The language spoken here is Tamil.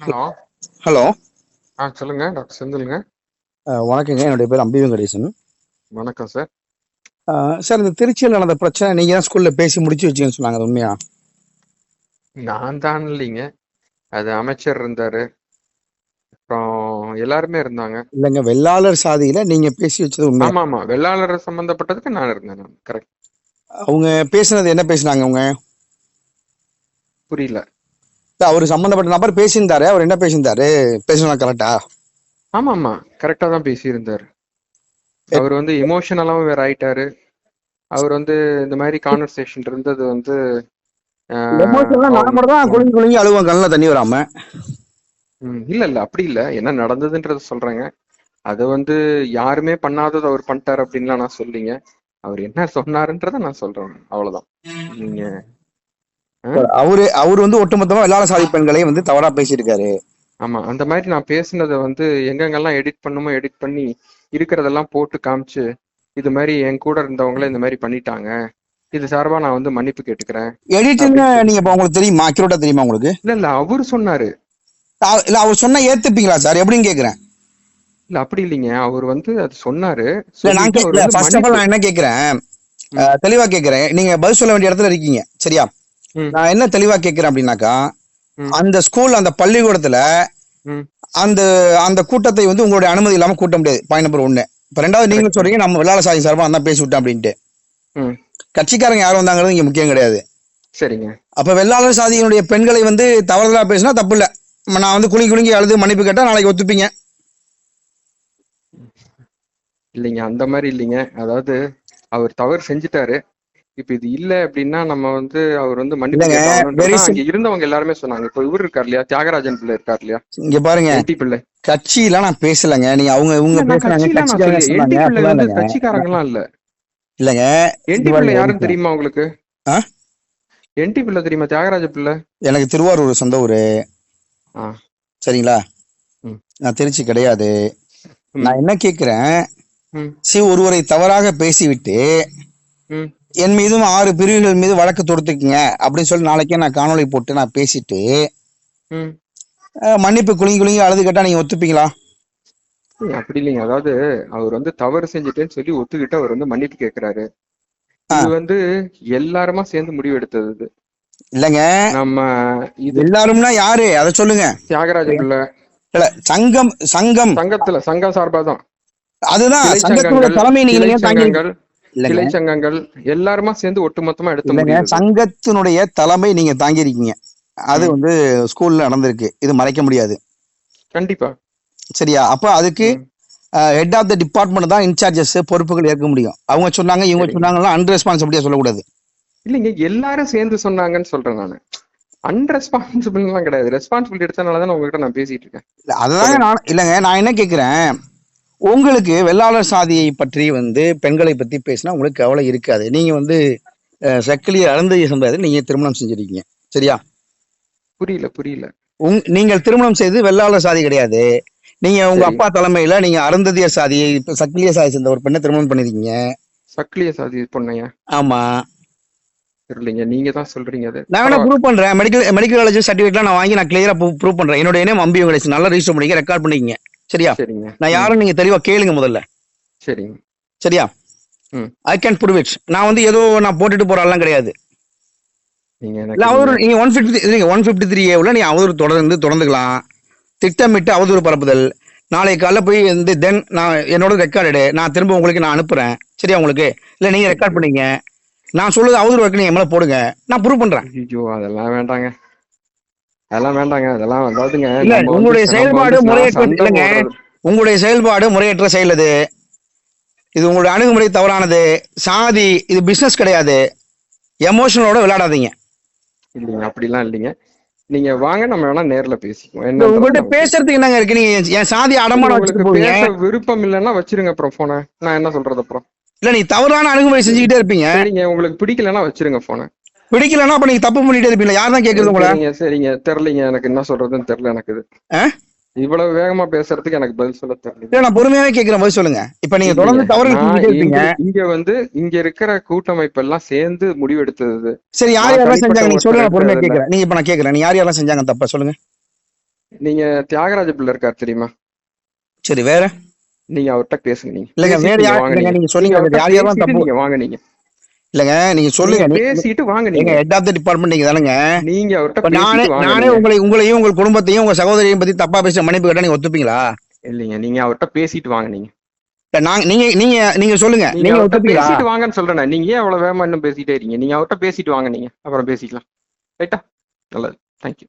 ஹலோ. ஹலோ. ஆ சொல்லுங்க டாக்டர் செந்திலுங்க. வணக்கங்க. என்னுடைய பேர் அம்பி வெங்கடேசன் வணக்கம் சார். சார் இந்த திருச்சியில் நடந்த பிரச்சனை நீங்க தான் ஸ்கூல்ல பேசி முடிச்சு வச்சீங்கன்னு சொன்னாங்க உண்மையா? நான் தான் இல்லைங்க. அது அமைச்சர் இருந்தாரு. அப்புறம் எல்லாருமே இருந்தாங்க. இல்லைங்க வெள்ளாளர் சாதியில நீங்க பேசி வச்சது உண்மையா ஆமா ஆமா வெள்ளாளர் சம்பந்தப்பட்டதுக்கு நான் இருந்தேன் நான் கரெக்ட் அவங்க பேசுனது என்ன பேசுனாங்க அவங்க? புரியல. அவர் சம்பந்தப்பட்ட நபர் பேசியிருந்தாரு. அவர் என்ன பேசியிருந்தாரு? பேசுனா கரெக்டா? ஆமா ஆமா கரெக்டா தான் பேசியிருந்தாரு. அவர் வந்து இமோஷனலாவும் வேற ஆயிட்டாரு. அவர் வந்து இந்த மாதிரி கான்வர்சேஷன் இருந்தது வந்து தான் குளிஞ்சு குளிஞ்சு அழுவேன் கண்ணில் தண்ணி வராம. இல்ல இல்ல அப்படி இல்ல. என்ன நடந்ததுன்றத சொல்றேங்க. அது வந்து யாருமே பண்ணாதது அவர் பண்ணிட்டாரு அப்படின்லாம் நான் சொல்லீங்க அவர் என்ன சொன்னாருன்றத நான் சொல்றேன். அவ்வளவுதான். நீங்க அவரு அவர் வந்து ஒட்டுமொத்தமா வெள்ளாளர் சாதி பெண்களை வந்து தவறா பேசியிருக்காரு. ஆமா அந்த மாதிரி நான் பேசுனதை வந்து எங்கெங்கெல்லாம் எடிட் பண்ணுமோ எடிட் பண்ணி இருக்கிறதெல்லாம் போட்டு காமிச்சு இது மாதிரி என் கூட இருந்தவங்கள இந்த மாதிரி பண்ணிட்டாங்க. இது சார்பா நான் வந்து மன்னிப்பு கேட்டுக்கிறேன். எடிட்டிங் நீங்க உங்களுக்கு தெரியுமா? அக்யூரேட்டா தெரியுமா உங்களுக்கு? இல்ல இல்ல அவரு சொன்னாரு. இல்ல அவர் சொன்னா ஏத்துப்பீங்களா சார்? எப்படின்னு கேக்குறேன். இல்ல அப்படி இல்லைங்க. அவர் வந்து அது சொன்னாரு. நான் என்ன கேக்குறேன்? தெளிவா கேக்குறேன். நீங்க பதில் சொல்ல வேண்டிய இடத்துல இருக்கீங்க. சரியா. நான் என்ன தெளிவா கேக்குறேன் அப்படின்னாக்கா. அந்த ஸ்கூல் அந்த பள்ளிக்கூடத்துல. அந்த அந்த கூட்டத்தை வந்து உங்களுடைய அனுமதி இல்லாம கூட்ட முடியாது. பாயிண்ட் நம்பர் ஒண்ணு. இப்ப ரெண்டாவது நீங்க Correct. சொல்றீங்க நம்ம வெள்ளாள சாதி சார்பா தான் பேசி விட்டேன் அப்படின்ட்டு. கட்சிக்காரங்க யாரும் வந்தாங்கிறது இங்க முக்கியம் கிடையாது. சரிங்க. அப்ப வெள்ளாளர் சாதியினுடைய பெண்களை வந்து தவறுதலா பேசினா தப்பு இல்ல. நான் வந்து குலுங்கி குலுங்கி அழுது மன்னிப்பு கேட்டா நாளைக்கு ஒத்துப்பீங்க. இல்லைங்க அந்த மாதிரி இல்லைங்க. அதாவது அவர் தவறு செஞ்சுட்டாரு. இப்ப இது இல்ல அப்படின்னா நம்ம வந்து அவர் வந்து மன்னிப்பு இருந்தவங்க எல்லாருமே சொன்னாங்க. இப்ப இவர் இருக்கார் இல்லையா? தியாகராஜன் பிள்ளை இருக்கார் இல்லையா? இங்க பாருங்க என்டி பிள்ளை. கட்சியில நான் பேசலங்க. நீங்க அவங்க இவங்க கட்சிக்காரங்க கட்சிக்காரங்களாம் இல்ல. இல்லைங்க என்டி பிள்ளை யாருன்னு தெரியுமா உங்களுக்கு? என்டி பிள்ளை தெரியுமா? தியாகராஜ பிள்ளை? எனக்கு திருவாரூர் சொந்த ஊரு. சரிங்களா. நான் திருச்சி கிடையாது. நான் என்ன கேக்குறேன். சி ஒருவரை தவறாக பேசிவிட்டு. என் மீதும் ஆறு பிரிவுகள் மீது வழக்கு தொடுத்துக்குங்க அப்படின்னு சொல்லி நாளைக்கே நான் காணொளி போட்டு நான் பேசிட்டு மன்னிப்பு குலுங்கி குலுங்கி அழுது கேட்டா நீங்க ஒத்துப்பீங்களா? அப்படி இல்லைங்க. அதாவது அவர் வந்து தவறு செஞ்சுட்டேன்னு சொல்லி ஒத்துக்கிட்டு அவர் வந்து மன்னிப்பு கேக்குறாரு. இது வந்து எல்லாருமா சேர்ந்து முடிவு எடுத்தது. இல்லைங்க. நம்ம இது எல்லாரும்னா யாரு? அதை சொல்லுங்க. தியாகராஜ பிள்ளை இல்ல சங்கம் சங்கம். சங்கத்துல சங்கம் சார்பாதான். அதுதான் கிளை சங்கத்தோட தலைமை நீங்க கிளை தாங்கி சங்கங்கள் எல்லாருமா சேர்ந்து ஒட்டுமொத்தமா எடுத்த. சங்கத்தினுடைய தலைமை நீங்க தாங்கியிருக்கீங்க. அது ம். வந்து ஸ்கூல்ல நடந்திருக்கு. இது மறைக்க முடியாது. கண்டிப்பா. சரியா? அப்ப அதுக்கு. ஹெட் ஆஃப் த டிபார்ட்மெண்ட் தான் இன்சார்ஜஸ் பொறுப்புகள் ஏற்க முடியும். அவங்க சொன்னாங்க இவங்க. சொன்னாங்கலாம் அன்ரெஸ்பான்சிபிலிட்டியா சொல்லக்கூடாது. இல்லைங்க எல்லாரும் சேர்ந்து சொன்னாங்கன்னு சொல்றேன் நானு. அன்ரெஸ்பான்சிபிள் எல்லாம் கிடையாது. ரெஸ்பான்சிபிலிட்டி எடுத்தனால தான் உங்ககிட்ட நான் பேசிட்டு இருக்கேன். அதுதாங்க நான் இல்லைங்க நான் என்ன கேட்கிறேன் உங்களுக்கு வெள்ளாளர் சாதியை பற்றி வந்து பெண்களை பத்தி பேசினா உங்களுக்கு கவலை இருக்காது. நீங்க வந்து சக்கிலிய அருந்ததிய சமுதாயத்தில் நீங்க திருமணம் செஞ்சிருக்கீங்க. சரியா? புரியல புரியல. உங் நீங்கள் திருமணம் செய்து வெள்ளாளர் சாதி கிடையாது. நீங்க உங்க. அப்பா தலைமையில நீங்க அருந்ததிய சாதியை இப்ப சக்கிலிய சாதி சேர்ந்த ஒரு பெண்ணை திருமணம் பண்ணிருக்கீங்க. சக்கிலிய சாதி பொண்ணையா? ஆமா. தெரியலீங்க. நீங்க தான் சொல்றீங்க அது. நான் வேணா ப்ரூவ் பண்றேன். மெடிக்கல் மெடிக்கல் காலேஜ் சர்டிஃபிகேட்லாம் நான் வாங்கி நான் கிளியரா ப்ரூவ் பண்றேன். என்னோட நேம் அம்பி வெங்கடேசன். நல்லா ரெஜிஸ்டர் பண்ணிக்க ரெக்கார்ட் பண்ணிக்கங்க. சரியா? சரிங்க. நான் யாரும் நீங்க தெளிவா கேளுங்க முதல்ல. சரிங்க. சரியா. ஐ கேன் ப்ரூவ் இட் நான் வந்து ஏதோ நான் போட்டுட்டு போறாலாம் கிடையாது. நீங்க இல்ல அவதூறு நீங்க ஒன் ஃபிஃப்டி நீங்க ஒன் ஃபிஃப்டி த்ரீ ஏவில் நீ அவதூறு தொடர்ந்து தொடர்ந்துக்கலாம். திட்டமிட்டு அவதூறு பரப்புதல். நாளை காலைல போய் வந்து தென் நான் என்னோட ரெக்கார்டு நான் திரும்ப உங்களுக்கு நான் அனுப்புறேன். சரியா உங்களுக்கு? இல்ல நீங்க ரெக்கார்ட் பண்ணீங்க. நான் சொல்லுது அவதூறு வரைக்கும் நீங்க மேல போடுங்க. நான் ப்ரூவ் பண்றேன். ஐயோ அதெல்லாம் வேண்டாங்க. அதெல்லாம் வேண்டாங்க அதெல்லாம் அதாவதுங்க இல்ல, உங்களுடைய செயல்பாடு முறையற்ற- இல்லைங்க. உங்களுடைய செயல்பாடு முறையற்ற செயல் இது இது உங்களுடைய அணுகுமுறை தவறானது. சாதி இது பிசினஸ் கிடையாது. எமோஷனலோட விளையாடாதீங்க. இல்லைங்க அப்படிலாம் இல்லைங்க. நீங்க வாங்க நம்ம வேணா நேர்ல பேசிக்குவோம். இல்ல, உங்கள்ட்ட என்ன பேசுறதுக்கு என்னங்க இருக்கு? நீங்க என் சாதி அடமானம் வச்சுட்டு விருப்பம் இல்லைன்னா வச்சிருங்க அப்புறம் போனை நான் என்ன சொல்றது அப்புறம்? இல்ல நீ தவறான அணுகுமுறை செஞ்சுக்கிட்டே இருப்பீங்க. சரிங்க உங்களுக்கு பிடிக்கலன்னா வச்சிருங்க போனை பிடிக்கலன்னா அப்ப நீங்க தப்பு பண்ணிட்டே இருப்பீங்க யார் தான் கேக்குறது உங்களை? சரிங்க சரிங்க. தெரியலீங்க. எனக்கு என்ன சொல்றதுன்னு தெரியல எனக்கு. இது? இவ்வளவு வேகமா பேசுறதுக்கு எனக்கு பதில் சொல்ல தெரியல. நான் பொறுமையாவே கேக்குறேன். போது சொல்லுங்க. இப்ப நீங்க தொடர்ந்து தவறு இங்க- வந்து இங்க இருக்கிற கூட்டமைப்பு எல்லாம் சேர்ந்து முடிவெடுத்தது. சரி யார் யாரெல்லாம் செஞ்சாங்க? நீங்க சொல்லுங்க பொறுமையா. கேக்குறேன். நீங்க இப்ப நான் கேக்குறேன். நீ யார் யாரெல்லாம் செஞ்சாங்க தப்பா? சொல்லுங்க. நீங்க தியாகராஜ பிள்ளை இருக்கார் தெரியுமா? சரி வேற? நீங்க அவர்கிட்ட பேசுங்க நீங்க. இல்லைங்க வேற யார் நீங்க. நீங்க நீங்க யார் யாரெல்லாம் தப்பு நீங்க வாங்க நீங்க இல்லைங்க நீங்க சொல்லுங்க. பேசிட்டு வாங்க நீங்க. ஹெட் ஆஃப் த டிபார்ட்மெண்ட் நீங்க தானங்க. நீங்க நானே நானே. உங்களை உங்களையும் உங்கள் குடும்பத்தையும் உங்க சகோதரியையும் பத்தி தப்பா பேச மன்னிப்பு கேட்டா நீங்க ஒத்துப்பீங்களா? இல்லைங்க நீங்க அவர்கிட்ட பேசிட்டு வாங்க நீங்க. நாங்க நீங்க நீங்க நீங்க சொல்லுங்க. நீங்க பேசிட்டு வாங்கன்னு சொல்றேன் நீங்க ஏன் அவ்வளவு வேகமா இன்னும் பேசிட்டே இருக்கீங்க? நீங்க அவர்கிட்ட பேசிட்டு வாங்க நீங்க. அப்புறம் பேசிக்கலாம். ரைட்டா? நல்லது. தேங்க்யூ